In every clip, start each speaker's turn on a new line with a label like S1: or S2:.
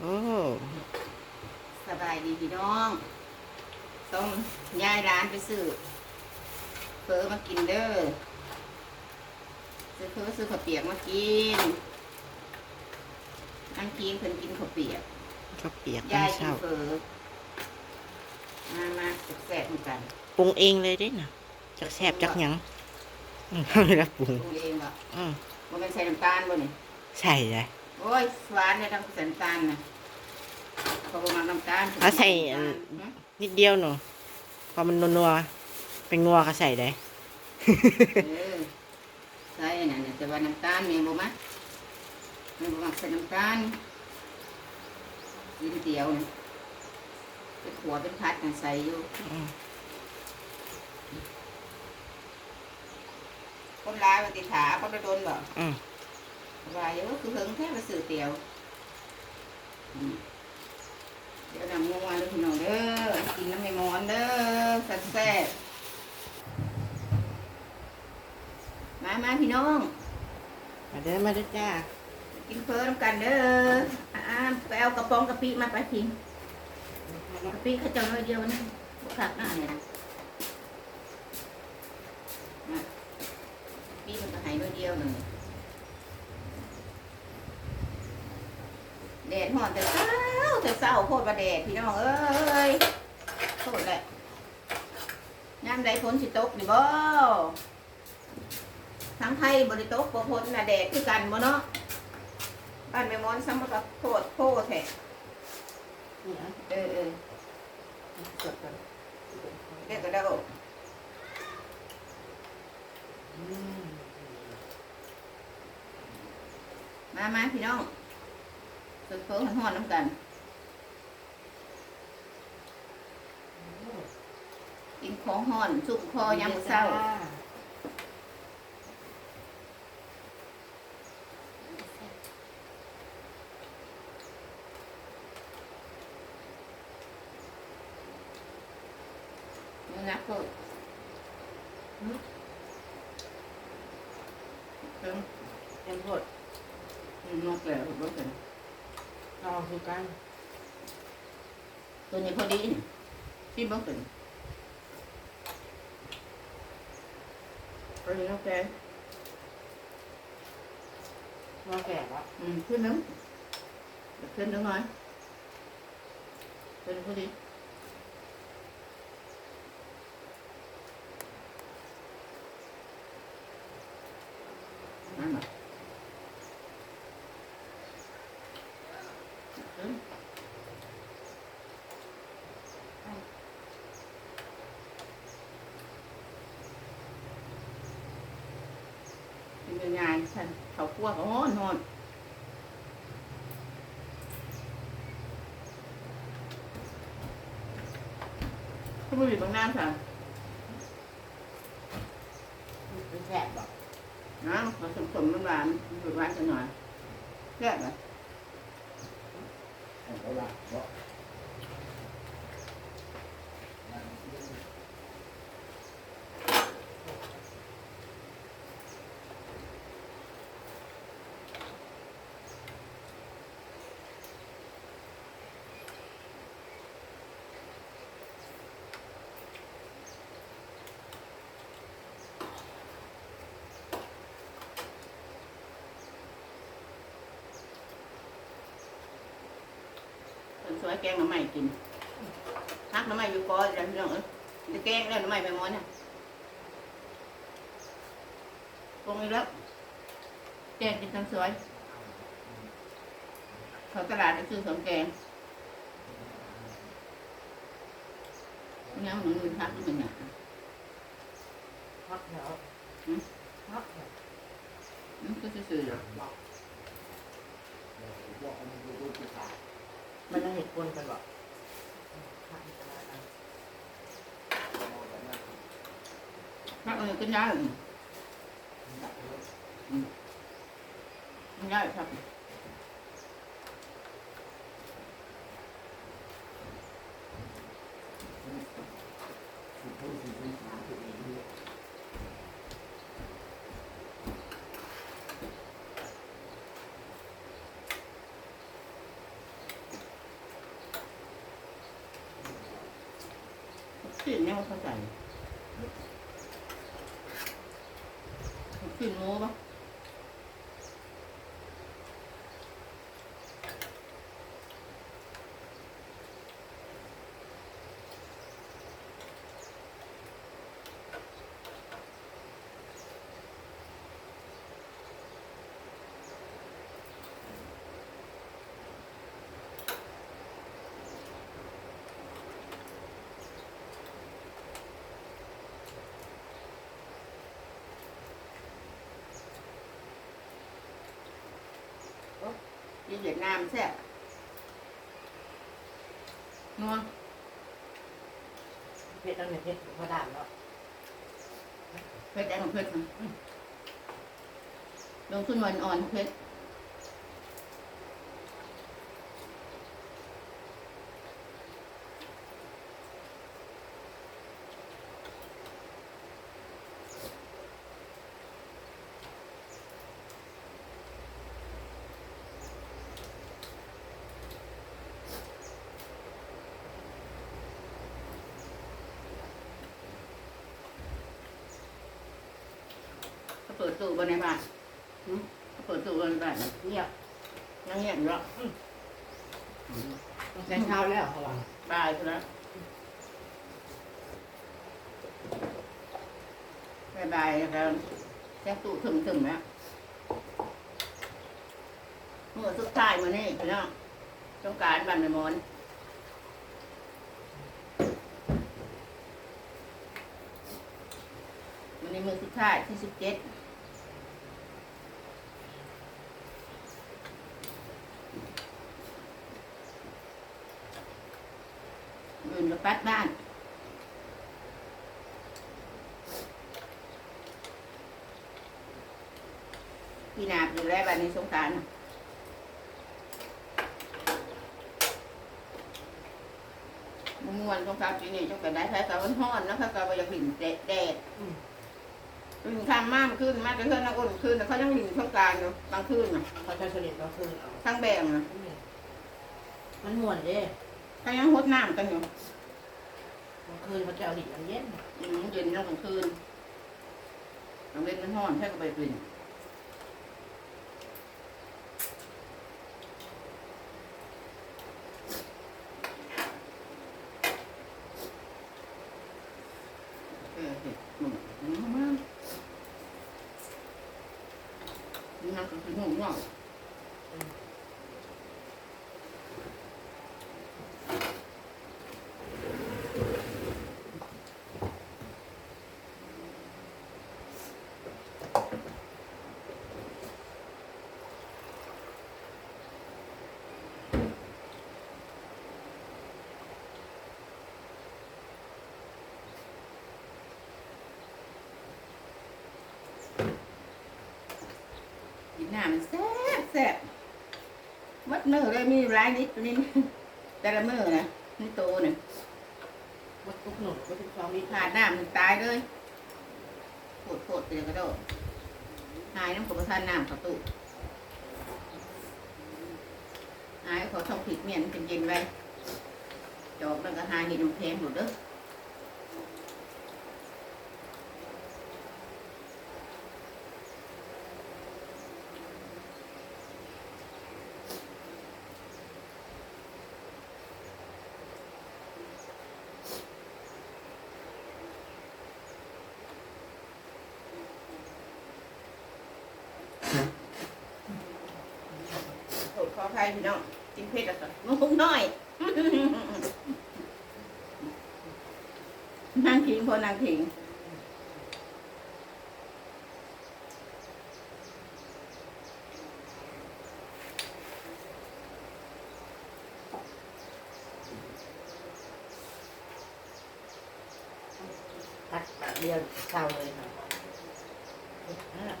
S1: โอ้
S2: สบายดีพี่น้อง ต้องย้ายร้านไปซื้อเฟอมากินเด้อซื้อเฟอซื้อข้าวเปียกมากินอันกินเพิ่นกินข้าวเปียก
S1: ข้าวเปียกตอน
S2: ยายกิ
S1: เช้าน
S2: เฟอมามาแซ่บๆเหมือนกัน
S1: ปรุงเองเลยเด้น่ะจักแซ่บจักหยังอืมไม่รับปรุง
S2: ปรุงเองบ่
S1: อืม
S2: มันเป็นใส่น้ำตาลบ่นี่
S1: ใส่เลย
S2: โอ้ยหวานเนี่ยต้องใส่น้ำตาลนะเขาบอกมาน้ำตาล
S1: เอาใส่อัน
S2: หืม
S1: นิดเดียวหนูพอมันนัวๆเป็นงัวก็ใส่ได้
S2: เออใส่อันนั้นน่ะแต่ว่าน้ำตาลแม่บ่มาแม่บ่มักใส่น้ำตาลกินเดียวนะเป็นขัวเป็นพัดกันใส่อยู่
S1: อืม
S2: คนร้ายวันติขาคนระโดนบ่
S1: อืม
S2: ว่าเยอะคือเฮิงแท้มาสื่อเตียวอืมเดี๋ยวนำงัวเด้อพี่น้องเด้อกินน้ำไม่มอนเด้อแซ่บๆมามาพี่น้อง
S1: มาเด้อมาเด้อจ้า
S2: กินเพิ่มกันเด้ออ่าไปเอากระป๋องกะปิมาไปทิ้งกะปิเขาเจะน้อยเดียวนะบุคักหน้าเนี่ยนะนะกะปิมันก็ใหายน้อยเดียวหนึ่ง ดดห่อนแต่เช้าแต่เช้าโคตรว่าแดดพี่น้องเอ้ยโคตรแหละยามใดฝนสิตกนี่บ่ทั้งไทยบริตกบ่พ้นน่ะแดดคือกันบ่เนาะบ้านแม่มอนซ้ำกับโคตรโคตรแท้เออเออเด็กก็ได้ก็มามาพี่น้อง สุดเพิ่งห่อนน้ำกัน กินของห่อนสุกคอยามมื้อเช้าเนื้อนักก็เพิ่ง
S1: เต็มหมด
S2: นกแล้วบ่เป็น
S1: ลองดูกัน
S2: ตัวนี้พอดีนี่ที่บ่เป็นพอดีนกแก
S1: มาแก่แล้ว
S2: อืมขึ้นนึงขึ้นนึงหน่อยขึ้นพอดีนั่นน่ะขึ้นเป็นยังไง ฉันเขาคั่วก็ฮ้อนฮ้อนก็ไม่มีบางน้ำค่ะ
S1: เป็นแสบบอก
S2: น้ำผสมสมน้ำหวานหวานสักหน่อยแค่ไหมคน สวยแกงหน่อไม้กินฮักหน่อไม้อยู่กอจะพี่น้องเอ้ยจะแกงแล้วหน่อไม้ไปหมอนเนี่ยปรุงอีกแล้วแกงกินทั้งสวยเขาตลาดไปซื้อของแกงเนี่ยมันมีฮักมันเนี่ย
S1: พักแล้ว
S2: อืม
S1: พักแล้ว
S2: มันก็ซื้อๆหรอก
S1: มันจะเห็ดปนกันบอก
S2: ฮักมันก็ย้ายย้ายครับ
S1: เขึ้
S2: นเนี่ยว่าเข้าใจขึ้นโม้ปะ ที่เวียดนามแซ่บนัว
S1: เพชรนั่นเป็นเพชรพอดามแล้ว
S2: เผ็ดแดงของเผ็ดนะอืมลงขึ้นวันอ่อนเผ็ด เปิดตู้บนในบ้านหืมเปิดตู้บนในบ้าน
S1: เงียบ
S2: ยังเงียบอยู่หรอ
S1: ต้องใช้เช้าแล้วเขาว่า
S2: บายไปแล้วบายบายนะครับแค่ตู้ถึงถึงๆแล้วเมื่อสุดท้ายมานี่พี่น้องต้องการบันในมอนวันนี้มือสุดท้ายที่สิบเจ็ดยืนกับ ปัดบ้าน พี่นาบอยู่แล้วบันในสงกรารมม่วนสงกรารปีนี้จงกันได้ใช้กับวันฮ้อนนะคะกับอยากหินแดดแดด
S1: อืม
S2: หินข้ามมากขึ้นมากเพื่อนนักอุ่นขึ้นแต่เขายังหินสงกรารอยู่กลางคืนน่ะ
S1: เขาจะเฉลี่ยก็คือเอา
S2: ทั้งแบงน่ะ
S1: มันม่วนเด้
S2: เขายังหดน้ำกันอยู่
S1: กลางคืนเขาจะเอาดิบมันเย็น
S2: อืมเย็นแล้วกลางคืนกลางเล่นมันฮ้อนใช่ก็ไปกลิ่นเออเห็ดหนุ่มหนุ่มมากนี่มันก็คือหนุ่มเนาะ นน้ำมันแซ่บแซ่บมัดมือเลยมีหลายนิดนี้แต่ละมือนะนี่โตเนี่ย
S1: วัดทุกหนุนวัดทุกสองลิตร
S2: ขาดน้ำมันตายเลยโคตรโคตรเตียกระโดดหายน้ำกับประทานน้ำกับตู้หายเขาช่องผิดเมียนเป็นเย็นไว้จอบมันก็หายเห็นน้ำแข็งหมดเด้อโทษขออภัย พี่น้องกินเผ็ดอะสิมุกน้อยนางทิงพอนางทิง
S1: ตัดแบบเดียวเศร้าเลยค่ะนั่นแหละ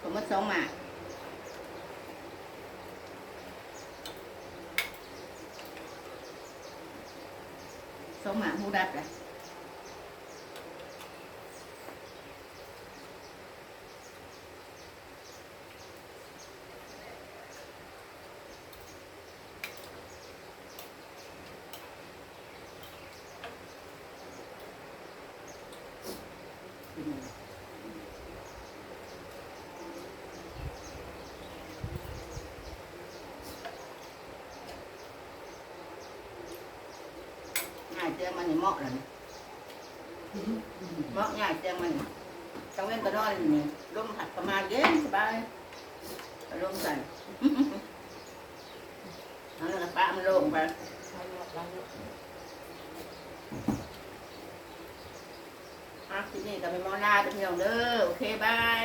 S2: ผมมาส องหมากสองหมากหูดับแหละ ง่ายเจียงมันนี่เหมาะเลยเหมาะง่ายเจียงมันต้องเว้นก็นอนนี่ลมผัดประมาณเย็นสบายลมสั่นเอาแล้วก็ปะมันลงไปอะทีนี้ก็ไปมอลาเด้อพี่น้องเด้อโอเคบาย